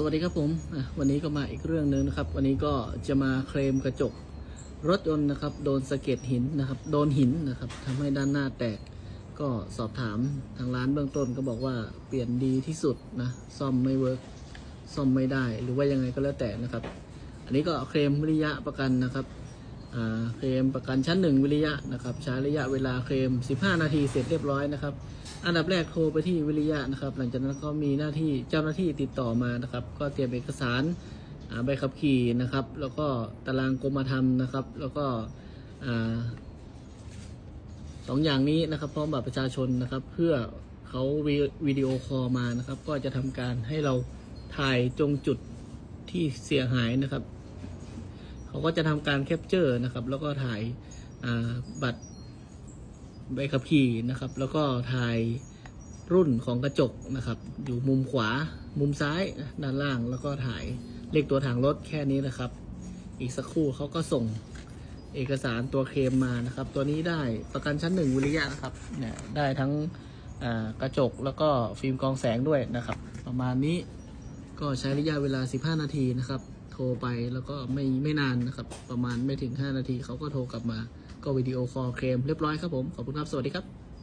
สวัสดีครับผมวันนี้ก็มาอีกเรื่องหนึ่งนะครับ วันนี้ก็จะมาเคลมกระจกรถยนต์นะครับ โดนสะเก็ดหินนะครับ โดนหินนะครับทำให้ด้านหน้าแตก ก็สอบถามทางร้านเบื้องต้นก็บอกว่าเปลี่ยนดีที่สุดนะซ่อมไม่เวิร์กซ่อมไม่ได้ หรือว่ายังไงก็แล้วแต่นะครับ อันนี้ก็เคลมริยะประกันนะครับ เคลมประกันชั้นหนึ่งวิริยะนะครับใช้ระยะเวลาเคลม 15 นาทีเสร็จเรียบร้อยนะครับ อันดับแรกโทรไปที่วิริยะนะครับ หลังจากนั้นก็มีหน้าที่เจ้าหน้าที่ติดต่อมานะครับ ก็เตรียมเอกสารใบขับขี่นะครับ แล้วก็ตารางกรมธรรม์นะครับ แล้วก็อสองอย่างนี้นะครับพร้อมบัตรประชาชนนะครับ เพื่อเขาวิวิดีโอคอลมานะครับ ก็จะทำการให้เราถ่ายตรงจุดที่เสียหายนะครับ เขาก็จะทำการแคปเจอร์นะครับ แล้วก็ถ่ายบัตรใบขับขี่นะครับ แล้วก็ถ่ายรุ่นของกระจกนะครับ อยู่มุมขวามุมซ้ายด้านล่าง แล้วก็ถ่ายเลขตัวถังรถแค่นี้นะครับ อีกสักครู่เขาก็ส่งเอกสารตัวเคลมมานะครับ ตัวนี้ได้ประกันชั้นหนึ่งวิริยะนะครับเนี่ยได้ทั้งกระจกแล้วก็ฟิล์มกองแสงด้วยนะครับ ประมาณนี้ก็ใช้ระยะเวลา 15 นาทีนะครับ ทรไปแล้วก็ไม่ไม่นานนะครับ ประมาณไม่ถึง 5 นาทีเขาก็โทรกลับมา ก็วิดีโอคอลเคลมเรียบร้อยครับผม ขอบคุณครับ สวัสดีครับ